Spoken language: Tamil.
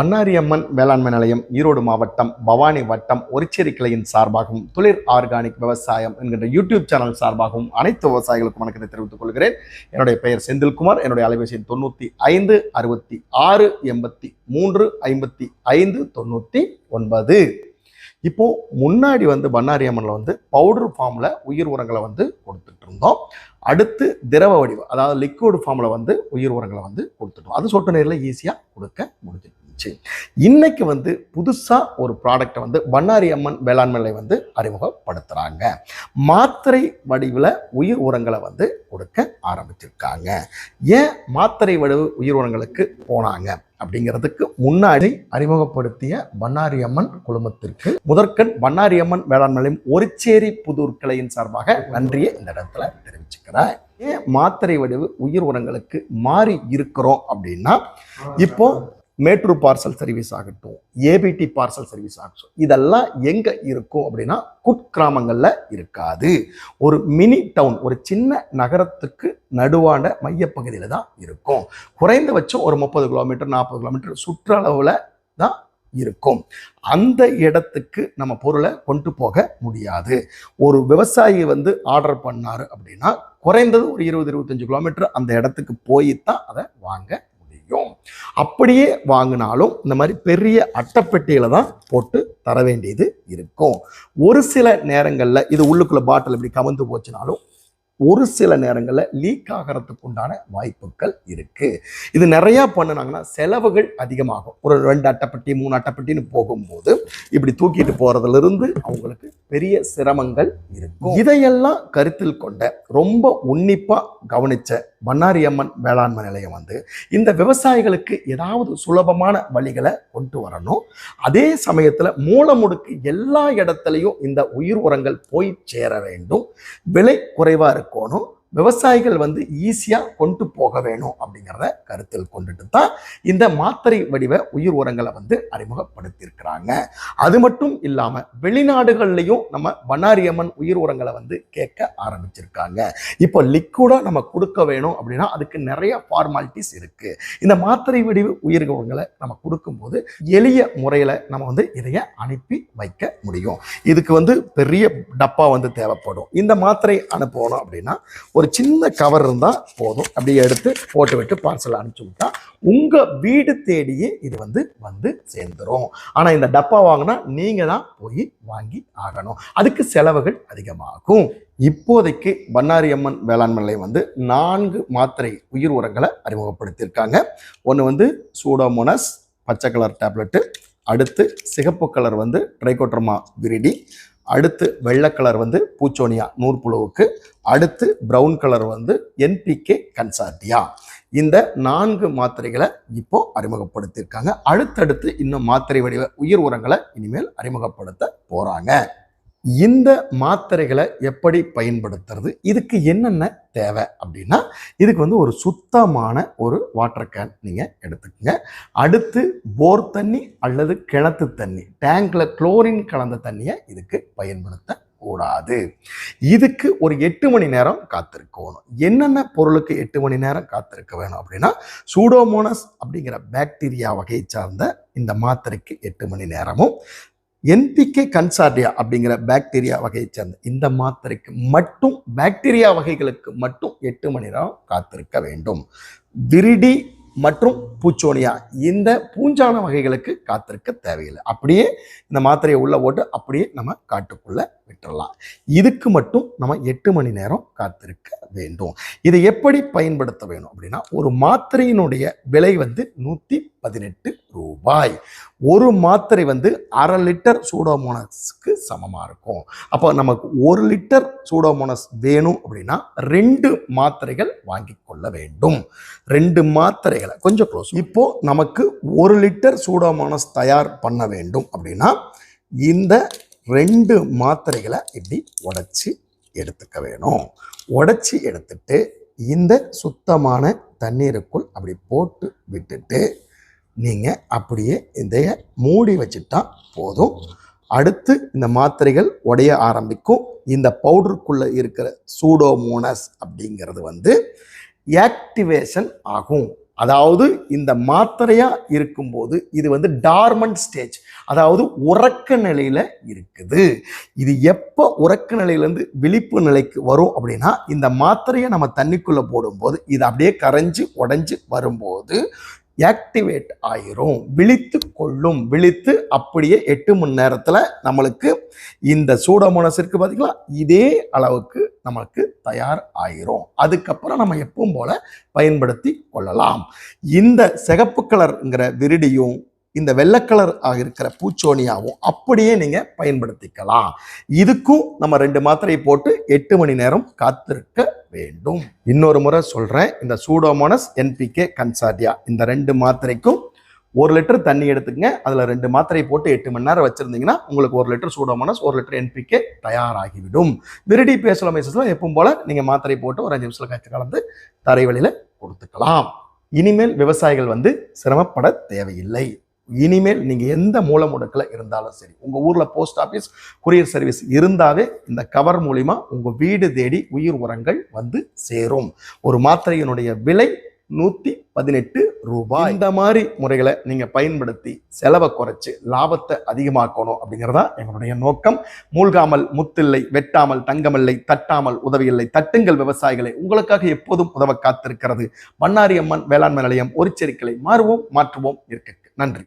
பண்ணாரி அம்மன் வேளாண்மை நிலையம் ஈரோடு மாவட்டம் பவானி வட்டம் ஒரிச்சேரி கிளையின் சார்பாகவும் துளிர் ஆர்கானிக் விவசாயம் என்கின்ற யூடியூப் சேனல் சார்பாகவும் அனைத்து விவசாயிகளுக்கும் வணக்கத்தை தெரிவித்துக் கொள்கிறேன். என்னுடைய பெயர் செந்தில்குமார். என்னுடைய அலைபேசி தொண்ணூற்றி ஐந்து அறுபத்தி ஆறு எண்பத்தி மூன்று ஐம்பத்தி ஐந்து தொண்ணூற்றி ஒன்பது. இப்போ முன்னாடி வந்து பண்ணாரி அம்மனில் வந்து பவுடர் ஃபார்மில் உயிர் உரங்களை வந்து கொடுத்துட்டு இருந்தோம். அடுத்து திரவ வடிவம் அதாவது லிக்விட் ஃபார்மில் வந்து உயிர் உரங்களை வந்து கொடுத்துட்டோம். அது சொட்டு நீரில் ஈஸியாக கொடுக்க முடிஞ்சிருந்துச்சு இன்னைக்கு வந்து புதுசா ஒரு ப்ராடக்டை வந்து பண்ணாரி அம்மன் வேளாண்மையை வந்து அறிமுகப்படுத்துறாங்க. மாத்திரை வடிவில் உயிர் உரங்களை வந்து கொடுக்க ஆரம்பிச்சிருக்காங்க. ஏன் மாத்திரை வடிவு உயிர் உரங்களுக்கு போனாங்க? அப்படிங்கிறதுக்கு முன்னாடி அறிமுகப்படுத்திய பண்ணாரி அம்மன் குழுமத்திற்கு முதற்கண் பண்ணாரி அம்மன் வேளாண்மையும் ஒருச்சேரி புதூர் கிளையின் சார்பாக நன்றியை இந்த இடத்துல தெரிவிச்சுக்கிறேன். ஏன் மாத்திரை வடிவு உயிர் உரங்களுக்கு மாறி இருக்கிறோம் அப்படின்னா இப்போ மேட்ரூ பார்சல் சர்வீஸ் ஆகட்டும் ஏபிடி பார்சல் சர்வீஸ் ஆகட்டும் இதெல்லாம் எங்கே இருக்கும் அப்படின்னா குட்கிராமங்களில் இருக்காது. ஒரு மினி டவுன் ஒரு சின்ன நகரத்துக்கு நடுவான மையப்பகுதியில் தான் இருக்கும். குறைந்தபட்சம் ஒரு முப்பது கிலோமீட்டர் நாற்பது கிலோமீட்டர் சுற்றளவில் தான் இருக்கும். அந்த இடத்துக்கு நம்ம பொருளை கொண்டு போக முடியாது. ஒரு விவசாயி வந்து ஆர்டர் பண்ணாரு அப்படின்னா குறைந்தது ஒரு இருபது இருபத்தஞ்சு கிலோமீட்டர் அந்த இடத்துக்கு போய் தான் அதை வாங்க முடியும் அப்படியே வாங்கினாலும் இந்த மாதிரி பெரிய அட்டைப்பெட்டியில தான் போட்டு தர வேண்டியது இருக்கும். ஒரு சில நேரங்களில் இது உள்ளுக்குள்ள பாட்டில் இப்படி கமந்து போச்சுனாலும் ஒரு சில நேரங்களில் லீக் ஆகிறதுக்கு உண்டான வாய்ப்புகள் இருக்குது இது நிறையா பண்ணினாங்கன்னா செலவுகள் அதிகமாகும். ஒரு ரெண்டு அட்டைப்பட்டி மூணு அட்டைப்பட்டின்னு போகும்போது இப்படி தூக்கிட்டு போகிறதுலேருந்து அவங்களுக்கு பெரிய சிரமங்கள் இருக்கும். இதையெல்லாம் கருத்தில் கொண்ட ரொம்ப உன்னிப்பாக கவனிச்ச பண்ணாரி அம்மன் வேளாண்மை நிலையம் வந்து இந்த விவசாயிகளுக்கு ஏதாவது சுலபமான வழிகளை கொண்டு வரணும். அதே சமயத்தில் மூலமுடுக்கு எல்லா இடத்துலையும் இந்த உயிர் உரங்கள் போய் சேர வேண்டும். விலை குறைவாக இருக்கும் কোনো விவசாயிகள் வந்து ஈஸியாக கொண்டு போக வேணும் அப்படிங்கிறத கருத்தில் கொண்டுட்டு தான் இந்த மாத்திரை வடிவ உயிர் உரங்களை வந்து அறிமுகப்படுத்தியிருக்கிறாங்க. அது மட்டும் இல்லாமல் வெளிநாடுகள்லையும் நம்ம பண்ணாரியம்மன் உயிர் உரங்களை வந்து கேட்க ஆரம்பிச்சிருக்காங்க. இப்போ லிக்விடாக நம்ம கொடுக்க வேணும் அப்படின்னா அதுக்கு நிறைய ஃபார்மாலிட்டிஸ் இருக்குது இந்த மாத்திரை வடிவு உயிர் உரங்களை நம்ம கொடுக்கும்போது எளிய முறையில் நம்ம வந்து இதைய அனுப்பி வைக்க முடியும். இதுக்கு வந்து பெரிய டப்பா வந்து தேவைப்படும். இந்த மாத்திரை அனுப்பணும் அப்படின்னா ஒரு சின்ன கவர் இருந்தால் போதும். அப்படியே எடுத்து போட்டு விட்டு பார்சல் அனுப்பிச்சு விட்டா உங்கள் வீடு தேடியே இது வந்து வந்து சேர்ந்துரும். ஆனால் இந்த டப்பா வாங்கினா நீங்கள் தான் போய் வாங்கி ஆகணும். அதுக்கு செலவுகள் அதிகமாகும். இப்போதைக்கு பண்ணாரி அம்மன் வேளாண் நிலையம் வந்து நான்கு மாத்திரை உயிர் உரங்களை அறிமுகப்படுத்தியிருக்காங்க. ஒன்று வந்து சூடோமோனஸ் பச்சை கலர் டேப்லெட்டு அடுத்து சிகப்பு கலர் வந்து ட்ரைகோட்ரமா விரிடி அடுத்து வெள்ளை கலர் வந்து பூச்சோனியா நூற்புழுவுக்கு அடுத்து ப்ரௌன் கலர் வந்து என்பிகே கன்சார்டியா இந்த நான்கு மாத்திரைகளை இப்போ அறிமுகப்படுத்தியிருக்காங்க. அடுத்தடுத்து இன்னும் மாத்திரை வடிவ உயிர் உரங்களை இனிமேல் அறிமுகப்படுத்த போகிறாங்க இந்த மாத்திரைகளை எப்படி பயன்படுத்துறது? இதுக்கு என்னென்ன தேவை அப்படின்னா இதுக்கு வந்து ஒரு சுத்தமான ஒரு வாட்டர் கேன் நீங்கள் எடுத்துக்கங்க. அடுத்து போர் தண்ணி அல்லது கிணத்து தண்ணி டேங்கில் குளோரின் கலந்த தண்ணியை இதுக்கு பயன்படுத்த கூடாது இதுக்கு ஒரு எட்டு மணி நேரம் காத்திருக்கணும். என்னென்ன பொருளுக்கு எட்டு மணி நேரம் காத்திருக்க வேணும் அப்படின்னா சூடோமோனஸ் அப்படிங்கிற பாக்டீரியா வகையை சார்ந்த இந்த மாத்திரைக்கு எட்டு மணி நேரமும் என்பிகே கன்சார்டியா அப்படிங்கிற பாக்டீரியா வகையை சேர்ந்த இந்த மாத்திரைக்கு மட்டும் பாக்டீரியா வகைகளுக்கு மட்டும் எட்டு மணி நேரம் காத்திருக்க வேண்டும். விரிடி மற்றும் பூச்சோனியா. இந்த பூஞ்சான வகைகளுக்கு காத்திருக்க தேவையில்லை. அப்படியே இந்த மாத்திரையை உள்ள போட்டு அப்படியே நம்ம காட்டுக்குள்ள விட்டுறலாம். இதுக்கு மட்டும் நம்ம எட்டு மணி நேரம் காத்திருக்க வேண்டும். இதை எப்படி பயன்படுத்த வேணும் அப்படின்னா ஒரு மாத்திரையினுடைய விலை வந்து நூற்றி பதினெட்டு ரூபாய். ஒரு மாத்திரை வந்து அரை லிட்டர் சூடோமோனஸ்க்கு சமமாக இருக்கும். அப்போ நமக்கு ஒரு லிட்டர் சூடோமோனஸ் வேணும் அப்படின்னா ரெண்டு மாத்திரைகள் வாங்கி கொள்ள வேண்டும். ரெண்டு மாத்திரைகளை கொஞ்சம் க்ளோஸ் இப்போ நமக்கு ஒரு லிட்டர் சூடோமோனஸ் தயார் பண்ண வேண்டும் அப்படின்னா இந்த ரெண்டு மாத்திரைகளை இப்படி உடச்சி எடுத்துக்க வேணும். உடச்சி எடுத்துட்டு இந்த சுத்தமான தண்ணீருக்குள் அப்படி போட்டு விட்டுட்டு நீங்கள் அப்படியே இதைய மூடி வச்சுட்டா போதும். அடுத்து இந்த மாத்திரைகள் உடைய ஆரம்பிக்கும். இந்த பவுடருக்குள்ளே இருக்கிற சூடோமோனஸ் அப்படிங்கிறது வந்து ஆக்டிவேஷன் ஆகும். அதாவது இந்த மாத்திரையா இருக்கும்போது இது வந்து டார்மண்ட் ஸ்டேஜ். அதாவது உறக்க நிலையில இருக்குது. இது எப்போ உறக்க நிலையிலேருந்து விழிப்பு நிலைக்கு வரும் அப்படின்னா இந்த மாத்திரையை நம்ம தண்ணிக்குள்ளே போடும்போது இது அப்படியே கரைஞ்சு உடஞ்சி வரும்போது ஆக்டிவேட் ஆயிரும். விழித்து கொள்ளும். விழித்து அப்படியே எட்டு மணி நேரத்தில் நம்மளுக்கு இந்த சூடோமோனஸ் இருக்கு பார்த்தீங்களா இதே அளவுக்கு நமக்கு தயார் ஆயிரும். அதுக்கப்புறம் நம்ம எப்பவும் போல பயன்படுத்தி கொள்ளலாம். இந்த சிகப்பு கலருங்கிற விரிடியும் இந்த வெள்ளை கலர் இருக்கிற பூச்சோனியாவும் அப்படியே நீங்கள் பயன்படுத்திக்கலாம். இதுக்கும் நம்ம ரெண்டு மாத்திரை போட்டு எட்டு மணி நேரம் காத்திருக்க வேண்டும். இன்னொரு முறை சொல்கிறேன் இந்த சூடோமோனஸ் என்பிகே கன்சார்டியா இந்த ரெண்டு மாத்திரைக்கும் ஒரு லிட்டர் தண்ணி எடுத்துக்கங்க. அதில் ரெண்டு மாத்திரை போட்டு எட்டு மணி நேரம் வச்சுருந்தீங்கன்னா உங்களுக்கு ஒரு லிட்டர் சூடோமோனஸ் ஒரு லிட்டர் என்பிகே தயாராகிவிடும். விரிடி பேசலமைசஸில் எப்பவும் போல் நீங்கள் மாத்திரை போட்டு ஒரு அஞ்சு நிமிஷத்தில் கற்று கலந்து தரைவழியில் கொடுத்துக்கலாம். இனிமேல் விவசாயிகள் வந்து சிரமப்பட தேவையில்லை. இனிமேல் நீங்கள் எந்த மூலமுடுக்கில் இருந்தாலும் சரி உங்கள் ஊரில் போஸ்ட் ஆஃபீஸ் கொரியர் சர்வீஸ் இருந்தாவே இந்த கவர் மூலிமா உங்கள் வீடு தேடி உயிர் உரங்கள் வந்து சேரும். ஒரு மாத்திரையினுடைய விலை நூற்றி பதினெட்டு ரூபாய். இந்த மாதிரி முறைகளை நீங்கள் பயன்படுத்தி செலவை குறைச்சி லாபத்தை அதிகமாக்கணும் அப்படிங்கிறதா எங்களுடைய நோக்கம். மூழ்காமல் முத்தில்லை வெட்டாமல் தங்கமில்லை தட்டாமல் உதவியில்லை தட்டுங்கள் விவசாயிகளை. உங்களுக்காக எப்போதும் உதவ காத்திருக்கிறது. பண்ணாரி அம்மன் வேளாண்மை நிலையம் ஒரு மாறுவோம் மாற்றுவோம் இருக்க நன்றி.